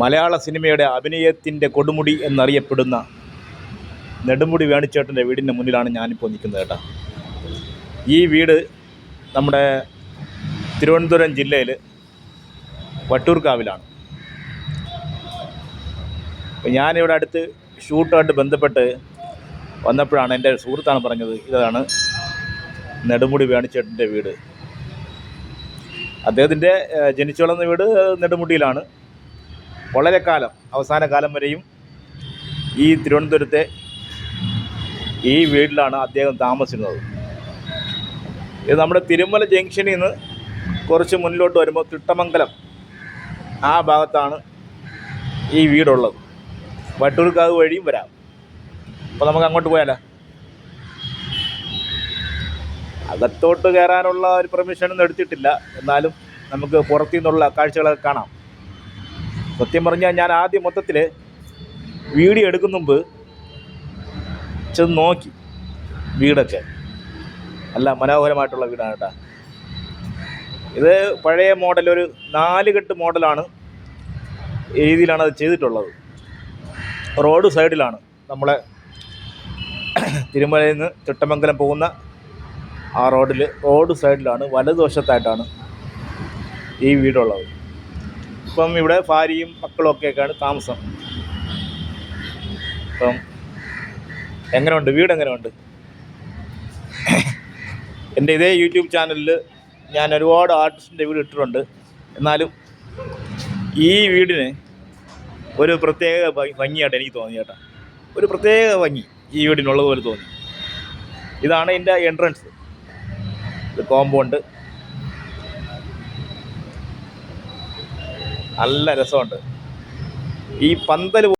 മലയാള സിനിമയുടെ അഭിനയത്തിന്റെ കൊടുമുടി എന്നറിയപ്പെടുന്ന നെടുമുടി വേണിച്ചേട്ടന്റെ വീടിന്റെ മുന്നിലാണ് ഞാനിപ്പോൾ നിൽക്കുന്നത് കേട്ടോ. ഈ വീട് നമ്മുടെ തിരുവനന്തപുരം ജില്ലയിൽ വട്ടൂർക്കാവിലാണ്. ഞാനിവിടെ അടുത്ത് ഷൂട്ടായിട്ട് ബന്ധപ്പെട്ട് വന്നപ്പോഴാണ് എന്റെ സുഹൃത്താണ് പറഞ്ഞത് ഇതാണ് നെടുമുടി വേണിച്ചേട്ടന്റെ വീട്. അദ്ദേഹത്തിന്റെ ജനിച്ചു വളർന്ന വീട് നെടുമുടിയിലാണ്. വളരെ കാലം അവസാന കാലം വരെയും ഈ തിരുവനന്തപുരത്തെ ഈ വീട്ടിലാണ് അദ്ദേഹം താമസിക്കുന്നത്. ഇത് നമ്മുടെ തിരുമല ജംഗ്ഷനിൽ നിന്ന് കുറച്ച് മുന്നിലോട്ട് വരുമ്പോൾ തിട്ടമംഗലം ആ ഭാഗത്താണ് ഈ വീടുള്ളത്. വട്ടൂർക്കാവ് വഴിയും വരാം. അപ്പോൾ നമുക്ക് അങ്ങോട്ട് പോയാലോ? അകത്തോട്ട് കയറാനുള്ള ഒരു പെർമിഷനൊന്നും എടുത്തിട്ടില്ല. എന്നാലും നമുക്ക് പുറത്തു നിന്നുള്ള കാഴ്ചകളൊക്കെ കാണാം. സത്യം പറഞ്ഞാൽ ഞാൻ ആദ്യം മൊത്തത്തിൽ വീഡിയോ എടുക്കുന്ന മുമ്പ് ചെന്ന് നോക്കി വീടൊക്കെ. അല്ല മനോഹരമായിട്ടുള്ള വീടാണ് കേട്ടോ. ഇത് പഴയ മോഡൽ ഒരു നാല് കെട്ട് മോഡലാണ് രീതിയിലാണ് അത് ചെയ്തിട്ടുള്ളത്. റോഡ് സൈഡിലാണ് നമ്മളെ തിരുമലയിൽ നിന്ന് ചിട്ടമംഗലം പോകുന്ന ആ റോഡിൽ റോഡ് സൈഡിലാണ് വലതുവശത്തായിട്ടാണ് ഈ വീടുള്ളത്. ഇപ്പം ഇവിടെ ഭാര്യയും മക്കളും ഒക്കെയൊക്കെയാണ് താമസം. ഇപ്പം എങ്ങനെയുണ്ട്? വീട് എങ്ങനെയുണ്ട്? എന്റെ ഇതേ യൂട്യൂബ് ചാനലിൽ ഞാൻ ഒരുപാട് ആർട്ടിസ്റ്റിന്റെ വീട് ഇട്ടിട്ടുണ്ട്. എന്നാലും ഈ വീടിന് ഒരു പ്രത്യേക ഭംഗിയായിട്ട് എനിക്ക് തോന്നി ചേട്ടാ ഒരു പ്രത്യേക ഭംഗി ഈ വീടിനുള്ളത് പോലെ തോന്നി. ഇതാണ് എന്റെ എൻട്രൻസ് കോമ്പൗണ്ട് നല്ല രസമുണ്ട്. ഈ പന്തൽ